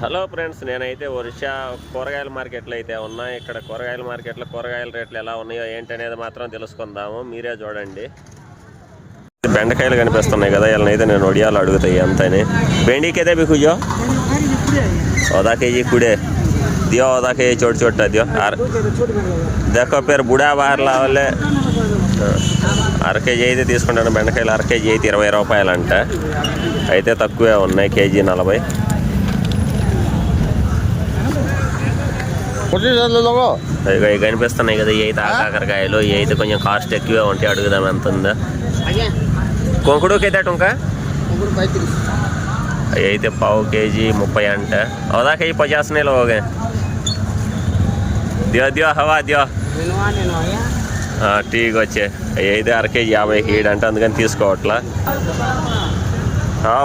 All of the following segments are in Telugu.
హలో ఫ్రెండ్స్ నేనైతే ఒరిషా కూరగాయల మార్కెట్లో అయితే ఉన్నా. ఇక్కడ కూరగాయల మార్కెట్లో కూరగాయల రేట్లు ఎలా ఉన్నాయో ఏంటనేది మాత్రం తెలుసుకుందాము. మీరే చూడండి. బెండకాయలు కనిపిస్తున్నాయి కదా వీళ్ళనైతే నేను ఒడియాలు అడుగుతాయి అంతని బెండికైతే మీకు జో ఓదా కేజీ? కుడే. దియో ఓదా కేజీ చోటు చోట దియో. దక్క పేరు బుడా బార్లా వాళ్ళే అర కేజీ అయితే తీసుకుంటాను. బెండకాయలు అర కేజీ అయితే ఇరవై రూపాయలంట. అయితే తక్కువే ఉన్నాయి కేజీ నలభై. ఇవి కనిపిస్తున్నాయి కదా ఈ అయితే కాకరకాయలు ఈ అయితే కొంచెం కాస్ట్ ఎక్కువే ఉంటే అడుగుదాం ఎంత ఉందా. కొంకుడుకి అయితే ఇంకా అవి అయితే పావు కేజీ ముప్పై అంట. అవదాకా ఇవి పచాసనేలు ఓగే దియో దియో హవా దియో. టీకి వచ్చే. అవి అయితే అర కేజీ యాభై హీడ్ అంటే అందుకని తీసుకోవట్లా.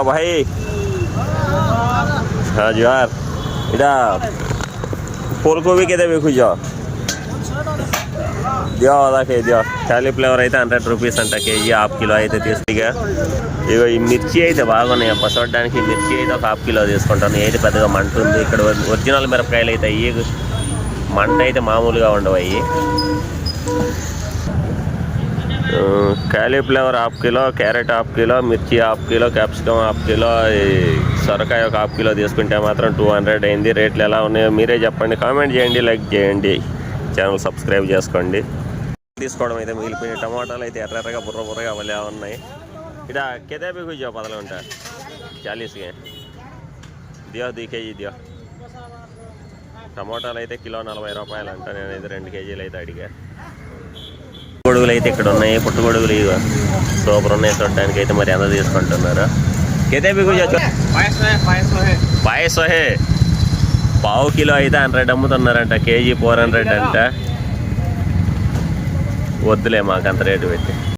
భాయ్ జుహార్ ఇడా కోల్కోబీ అయితే వేకుజా దియా దాకే క్యాలీఫ్లవర్ అయితే హండ్రెడ్ రూపీస్ అంట కేజీ హాఫ్ కిలో అయితే తీసుకుగా ఇక ఈ మిర్చి అయితే బాగున్నాయి అప్ప చూడడానికి మిర్చి అయితే ఒక హాఫ్ కిలో తీసుకుంటాను. ఏది పెద్దగా మంట ఉంది. ఇక్కడ ఒరిజినల్ మిరపకాయలు అయితే అయ్యి మంట అయితే మామూలుగా ఉండవు అవి cauliflower half kilo carrot half kilo మిర్చి half kilo capsicum half kilo సొరకాయ ఒక హాఫ్ కిలో తీసుకుంటే మాత్రం టూ హండ్రెడ్ అయింది. రేట్లు ఎలా ఉన్నాయో మీరే చెప్పండి. కామెంట్ చేయండి లైక్ చేయండి. ఛానల్ సబ్స్క్రైబ్ చేసుకోండి. తీసుకోవడం అయితే మిగిలిపోయిన టమాటాలు అయితే ఎర్రగా బుర్ర బుర్రగా వలే ఉన్నాయి. ఇక్కడ కెదే బిగు పదలు ఉంటా. చాలీస్కి దియో దీ కేజీ దియో. టమాటాలు అయితే కిలో నలభై రూపాయలు అంట. నేను అయితే రెండు కేజీలు అయితే అడిగా. గొడుగులు అయితే ఇక్కడ ఉన్నాయి. పుట్టుగొడుగులు ఇవి సూపర్ ఉన్నాయి. చూడడానికి అయితే మరి ఎంత తీసుకుంటున్నారు? కేతే బిగు పాయసం హే పావు కిలో అయితే హండ్రెడ్ అమ్ముతున్నారంట కేజీ ఫోర్ హండ్రెడ్ అంట వద్దులే మాకు అంత రేటు పెట్టి